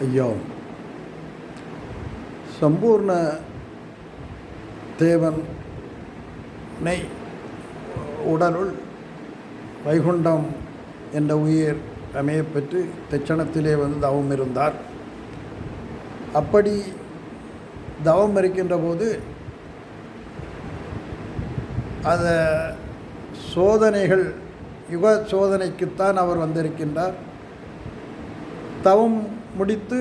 ஐயோ. சம்பூர்ண தேவனை உடலுள் வைகுண்டம் என்ற உயிர் அமையப்பெற்று தட்சணத்திலே வந்து தவம் இருந்தார். அப்படி தவம் இருக்கின்ற போது அந்த சோதனைகள் யுக சோதனைக்குத்தான் அவர் வந்திருக்கின்றார். தவம் முடித்து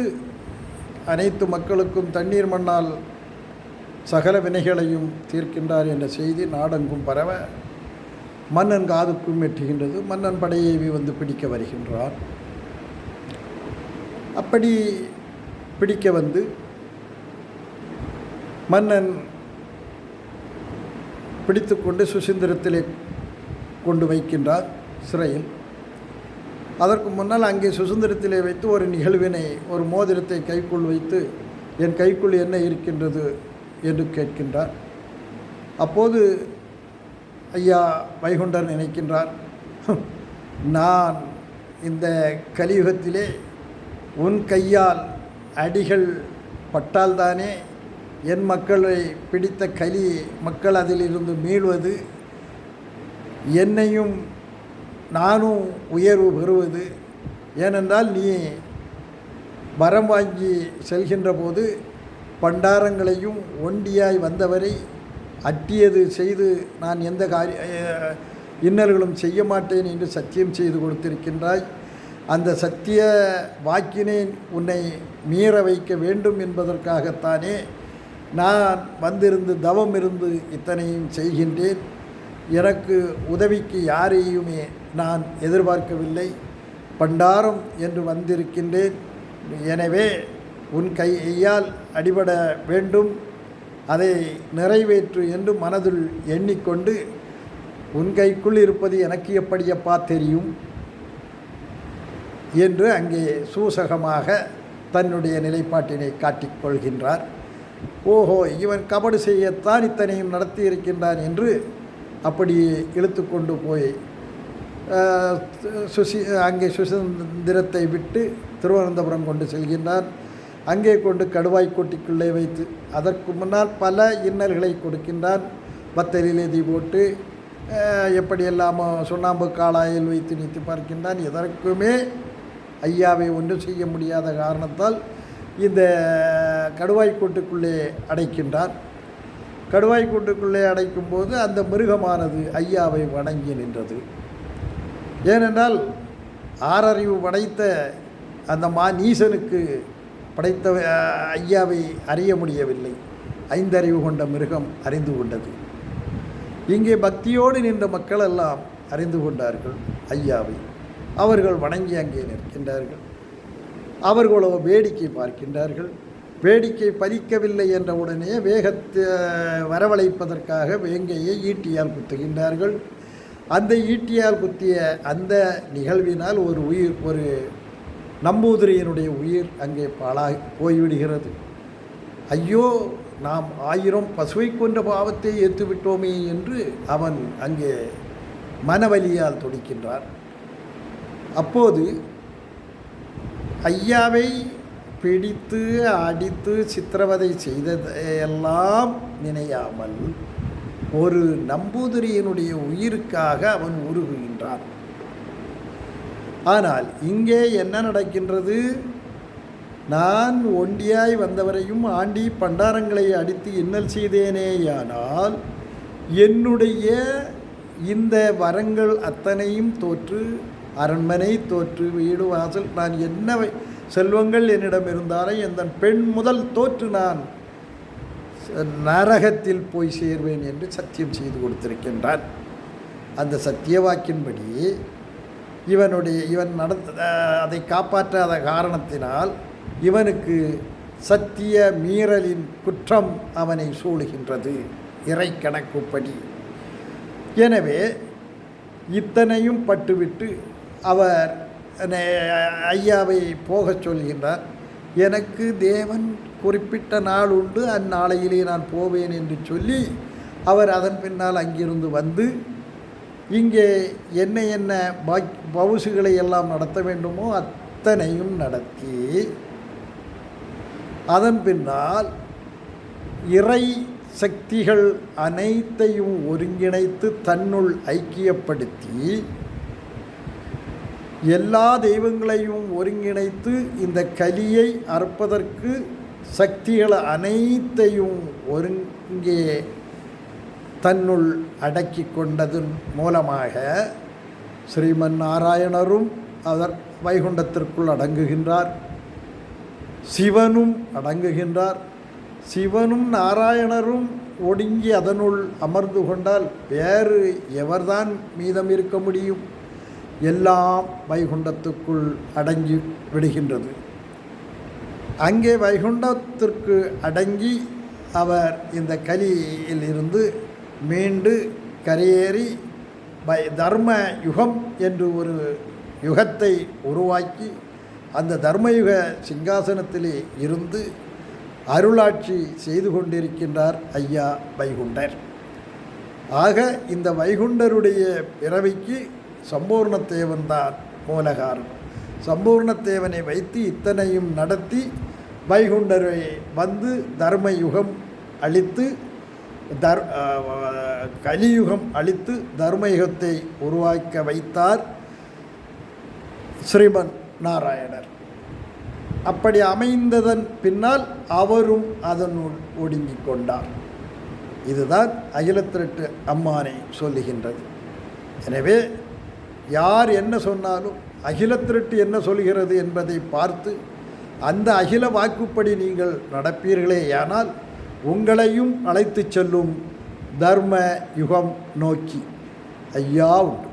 அனைத்து மக்களுக்கும் தண்ணீர் மண்ணால் சகல வினைகளையும் தீர்க்கின்றார் என்ற செய்தி நாடெங்கும் பரவ மன்னன் காதுக்கும் எட்டுகின்றது மன்னன் படையை வந்து பிடிக்க வருகின்றார் அப்படி பிடிக்க வந்து மன்னன் பிடித்துக்கொண்டு சுசீந்திரத்திலே கொண்டு வைக்கின்றார் சிறையில். அதற்கு முன்னால் அங்கே சுதந்திரத்திலே வைத்து ஒரு நிகழ்வினை ஒரு மோதிரத்தை கைக்குள் வைத்து என் கைக்குள் என்ன இருக்கின்றது? என்று கேட்கின்றார். அப்போது ஐயா வைகுண்டர் நினைக்கின்றார் நான் இந்த கலியுகத்திலே உன் கையால் அடிகள் பட்டால்தானே என் மக்களை பிடித்த கலி மக்கள் அதிலிருந்து மீள்வது என்னையும் நானும் உயர்வு பெறுவது. ஏனென்றால் நீ வரம் வாங்கி செல்கின்ற போது பண்டாரங்களையும் ஒண்டியாய் வந்தவரை அட்டியது செய்து நான் எந்த காரிய இன்னல்களும் செய்ய மாட்டேன் என்று சத்தியம் செய்து கொடுத்திருக்கின்றாய். அந்த சத்திய வாக்கினை உன்னை மீற வைக்க வேண்டும் என்பதற்காகத்தானே நான் வந்திருந்து தவம் இருந்து இத்தனையும் செய்கின்றேன். எனக்கு உதவிக்கு யாரையுமே நான் எதிர்பார்க்கவில்லை. பண்டாரம் என்று வந்திருக்கின்றேன். எனவே உன் கையால் அடிபட வேண்டும். அதை நிறைவேற்று என்று மனதுள் எண்ணிக்கொண்டு உன் கைக்குள் இருப்பது எனக்கு எப்படியப்பா தெரியும்? என்று அங்கே சூசகமாக தன்னுடைய நிலைப்பாட்டினை காட்டிக்கொள்கின்றார் ஓஹோ இவன் கபடு செய்யத்தான் இத்தனையும் நடத்தி இருக்கின்றான் என்று அப்படி இழுத்து கொண்டு போய் சுசி அங்கே சுசந்திரத்தை விட்டு திருவனந்தபுரம் கொண்டு செல்கின்றார். அங்கே கொண்டு கடுவாய் கொட்டிக்குள்ளே வைத்து அதற்கு முன்னால் பல இன்னல்களை கொடுக்கின்றான் பத்தலில் எதி போட்டு எப்படியெல்லாமோ சுண்ணாம்பு காலாயில் வைத்து நீத்து பார்க்கின்றான். எதற்குமே ஐயாவை ஒன்றும் செய்ய முடியாத காரணத்தால் இந்த கடுவாய்க்கூட்டுக்குள்ளே அடைக்கின்றார். கடுவாய் கூட்டுக்குள்ளே அடைக்கும் போது அந்த மிருகமானது ஐயாவை வணங்கி நின்றது. ஏனென்றால் ஆறறிவு படைத்த அந்த மா நீசனுக்கு படைத்த ஐயாவை அறிய முடியவில்லை. ஐந்தறிவு கொண்ட மிருகம் அறிந்து கொண்டது. இங்கே பக்தியோடு நின்ற மக்கள் எல்லாம் அறிந்து கொண்டார்கள் ஐயாவை. அவர்கள் வணங்கி அங்கே நிற்கின்றார்கள். அவர்களோ வேடிக்கை பார்க்கின்றார்கள். வேடிக்கை பலிக்கவில்லை என்ற உடனே வேகத்தை வரவழைப்பதற்காக வேங்கையை ஈட்டியால் குத்துகின்றார்கள். அந்த ஈட்டியால் குத்திய அந்த நிகழ்வினால் ஒரு உயிர் ஒரு நம்பூதிரியனுடைய உயிர் அங்கே பாழாகி போய்விடுகிறது. ஐயோ நாம் ஆயிரம் பசுவை கொன்ற பாவத்தை ஏற்றுவிட்டோமே என்று அவன் அங்கே மனவலியால் துடிக்கின்றார் அப்போது ஐயாவை பிடித்து அடித்து சித்திரவதை செய்ததையெல்லாம் நினையாமல் ஒரு நம்பூதிரியனுடைய உயிருக்காக அவன் உருகுகின்றான். ஆனால் இங்கே என்ன நடக்கின்றது? நான் ஒண்டியாய் வந்தவரையும் ஆண்டி பண்டாரங்களை அடித்து இன்னல் செய்தேனேயானால் என்னுடைய இந்த வரங்கள் அத்தனையும் தோற்று அரண்மனை தோற்று வீடு வாசல் நான் என்ன செல்வங்கள் என்னிடம் இருந்தாலே எந்த பெண் முதல் தோற்று நான் நரகத்தில் போய் சேர்வேன் என்று சத்தியம் செய்து கொடுத்திருக்கின்றான். அந்த சத்திய வாக்கின்படி இவனுடைய இவன் நடந்த அதை காப்பாற்றாத காரணத்தினால் இவனுக்கு சத்திய மீறலின் குற்றம் அவனை சூழுகின்றது இறை கணக்குப்படி. எனவே இத்தனையும் பட்டுவிட்டு அவர் ஐயாவை போகச் சொல்கின்றார். எனக்கு தேவன் குறிப்பிட்ட நாள் உண்டு அந்நாளையிலே நான் போவேன் என்று சொல்லி அவர் அதன் பின்னால் அங்கிருந்து வந்து இங்கே என்ன என்ன பாக் பவுசுகளை எல்லாம் நடத்த வேண்டுமோ அத்தனையும் நடத்தி அதன் பின்னால் இறை சக்திகள் அனைத்தையும் ஒருங்கிணைத்து தன்னுள் ஐக்கியப்படுத்தி எல்லா தெய்வங்களையும் ஒருங்கிணைத்து இந்த கலியை அறுப்பதற்கு சக்திகள் அனைத்தையும் ஒருங்கே தன்னுள் அடக்கி கொண்டதன் மூலமாக ஸ்ரீமன் நாராயணரும் அவர் வைகுண்டத்திற்குள் அடங்குகின்றார். சிவனும் அடங்குகின்றார். சிவனும் நாராயணரும் ஒடுங்கி அதனுள் அமர்ந்து கொண்டால் வேறு எவர்தான் மீதம் இருக்க முடியும்? எல்லாம் வைகுண்டத்துக்குள் அடங்கி விடுகின்றது. அங்கே வைகுண்டத்திற்கு அடங்கி அவர் இந்த கலியில் இருந்து மீண்டு கரையேறி வை தர்ம யுகம் என்று ஒரு யுகத்தை உருவாக்கி அந்த தர்மயுக சிங்காசனத்திலே இருந்து அருளாட்சி செய்து கொண்டிருக்கின்றார் ஐயா வைகுண்டர். ஆக இந்த வைகுண்டருடைய பிறவிக்கு சம்பூர்ணத்தேவன் தான் சம்பூர்ணத்தேவனை வைத்து இத்தனையும் நடத்தி வைகுண்டரை வந்து தர்ம யுகம் அழித்து தர் கலியுகம் அழித்து தர்மயுகத்தை உருவாக்க வைத்தார் ஸ்ரீமன் நாராயணர். அப்படி அமைந்ததன் பின்னால் அவரும் அதனுள் ஒடுங்கிக் கொண்டார். இதுதான் அகிலத்திரட்டு அம்மானை சொல்லுகின்றது. எனவே யார் என்ன சொன்னாலும் அகில திருட்டு என்ன சொல்கிறது என்பதை பார்த்து அந்த அகில வாக்குப்படி நீங்கள் நடப்பீர்களே ஆனால் உங்களையும் அழைத்துச் செல்லும் தர்ம யுகம் நோக்கி. ஐயா உண்டு.